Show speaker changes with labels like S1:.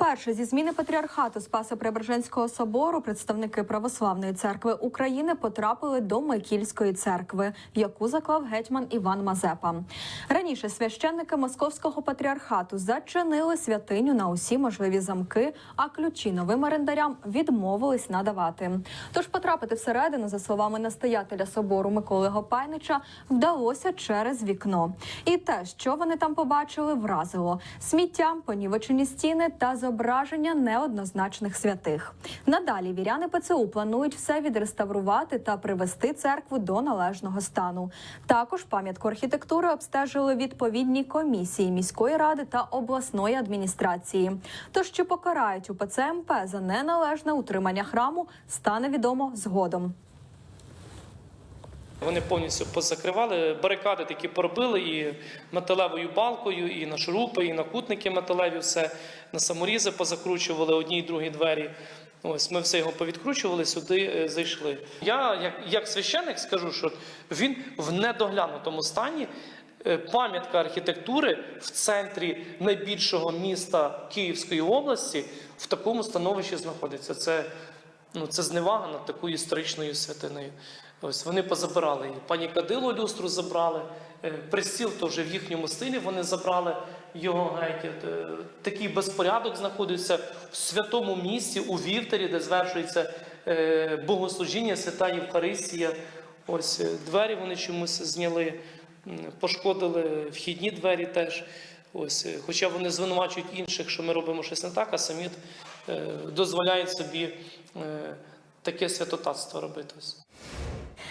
S1: Вперше зі зміни патріархату Спасо-Преображенського собору представники Православної церкви України потрапили до Майкільської церкви, яку заклав гетьман Іван Мазепа. Раніше священники Московського патріархату зачинили святиню на усі можливі замки, а ключі новим орендарям відмовились надавати. Тож потрапити всередину, за словами настоятеля собору Миколи Гопайнича, вдалося через вікно. І те, що вони там побачили, вразило сміття, понівечені стіни та зображення неоднозначних святих. Надалі віряни ПЦУ планують все відреставрувати та привести церкву до належного стану. Також пам'ятку архітектури обстежили відповідні комісії міської ради та обласної адміністрації. Тож чи покарають УПЦ МП за неналежне утримання храму, стане відомо згодом.
S2: Вони повністю позакривали, барикади такі поробили і металевою балкою, і на шурупи, і на кутники металеві, все на саморізи позакручували одні й другі двері. Ось ми все його повідкручували, сюди е, зайшли. Я, як, як священник, скажу, що він в недоглянутому стані. Е, Пам'ятка архітектури в центрі найбільшого міста Київської області в такому становищі знаходиться. Це ну, це зневага над такою історичною святиною. Ось вони позабирали її. Пані Кадило люстру забрали, е, престіл то вже в їхньому стилі вони забрали його геть. Е, Такий безпорядок знаходиться в святому місці у Вівтері, де звершується е, богослужіння, свята Євхаристія. Ось двері вони чомусь зняли, пошкодили вхідні двері теж. Ось, хоча вони звинувачують інших, що ми робимо щось не так, а самі дозволяють собі таке святотатство робити.